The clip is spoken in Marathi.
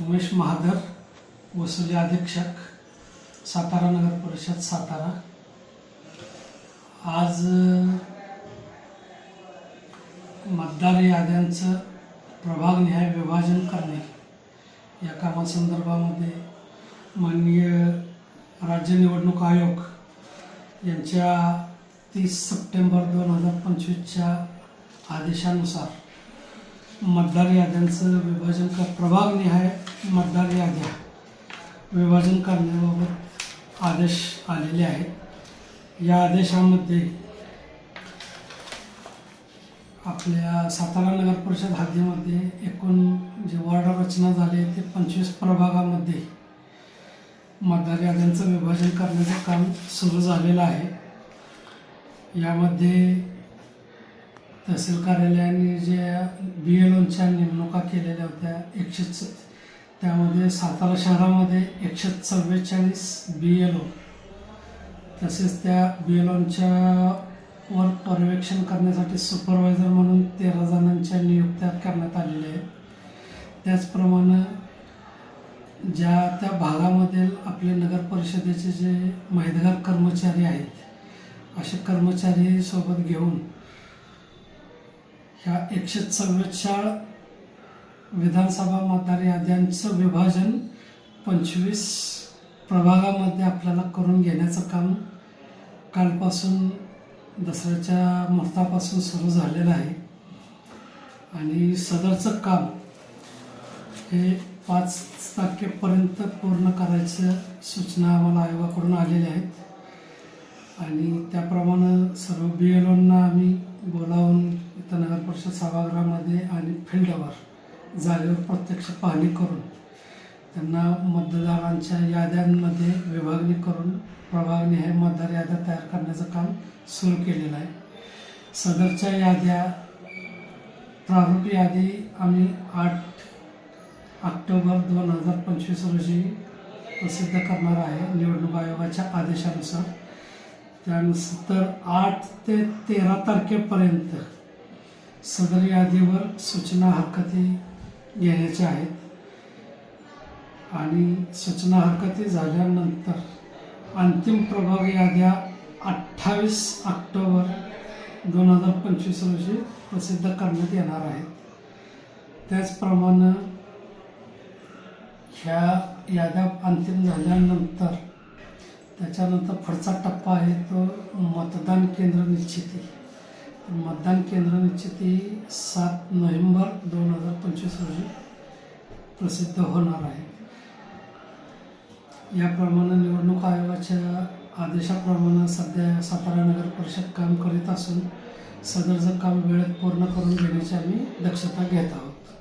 उमेश महादर वसुली अधीक्षक सातारा नगर परिषद सातारा. आज मतदार याद्यांचं प्रभागनिहाय विभाजन करणे या कामासंदर्भामध्ये माननीय राज्य निवडणूक आयोग यांच्या तीस सप्टेंबर दोन हजार पंचवीसच्या आदेशानुसार मतदार याद्यांचं विभाजन कर प्रभागनिहाय मतदार याद्या विभाजन करण्याबाबत आदेश आलेले आहेत. या आदेशामध्ये आपल्या सातारा नगर परिषद हद्दीमध्ये एकूण जे वॉर्ड रचना झाली आहे ते पंचवीस प्रभागामध्ये मतदार याद्यांचं विभाजन करण्याचं काम सुरू झालेलं आहे. यामध्ये तहसील कार्यालयाने जे बी एल ओच्या नेमणुका केलेल्या होत्या एकशे त्यामध्ये सातारा शहरामध्ये एकशे चव्वेचाळीस बी एल ओ तसेच त्या बी एल वर पर्यवेक्षण करण्यासाठी सुपरवायझर म्हणून तेरा जणांच्या नियुक्त्या करण्यात आलेल्या आहेत. त्याचप्रमाणे ज्या त्या भागामधील आपले नगर परिषदेचे जे माहितगार कर्मचारी आहेत असे कर्मचारी सोबत घेऊन ह्या एकशे चव्वेचाळ विधानसभा मतदार याद्यांचं विभाजन पंचवीस प्रभागामध्ये आपल्याला करून घेण्याचं काम कालपासून दसऱ्याच्या मुहूर्तापासून सुरू झालेलं आहे. आणि सदरचं काम हे पाच तारखेपर्यंत पूर्ण करायचं सूचना आम्हाला आयोगाकडून आलेल्या आहेत. आणि त्याप्रमाणे सर्व बी एल ओंना आम्ही बोलावून इथं सभागृहामध्ये आणि फिल्डवर जागेवर प्रत्यक्ष पाहणी करून त्यांना मतदारांच्या याद्यांमध्ये विभागणी करून प्रभागनिहाय मतदार याद्या तयार करण्याचं काम सुरू केलेलं आहे. सदरच्या याद्या प्रारूप यादी आम्ही आठ ऑक्टोबर दोन हजार पंचवीस रोजी प्रसिद्ध करणार आहे निवडणूक आयोगाच्या आदेशानुसार. त्यानुसार आठ ते तेरा तारखेपर्यंत सदर यादीवर सूचना हरकती घेण्याच्या आहेत. आणि सूचना हरकती झाल्यानंतर अंतिम प्रभाग याद्या अठ्ठावीस ऑक्टोबर दोन हजार पंचवीस रोजी प्रसिद्ध करण्यात येणार आहेत. त्याचप्रमाणे ह्या याद्या अंतिम झाल्यानंतर त्याच्यानंतर पुढचा टप्पा आहे तो मतदान केंद्र निश्चिती. मतदान केंद्र निश्चिती सात नोव्हेंबर दोन हजार पंचवीस रोजी प्रसिद्ध होणार आहे. याप्रमाणे निवडणूक आयोगाच्या आदेशाप्रमाणे सध्या सातारा नगर परिषद काम करीत असून सदरचं काम वेळेत पूर्ण करून घेण्याची आम्ही दक्षता घेत आहोत.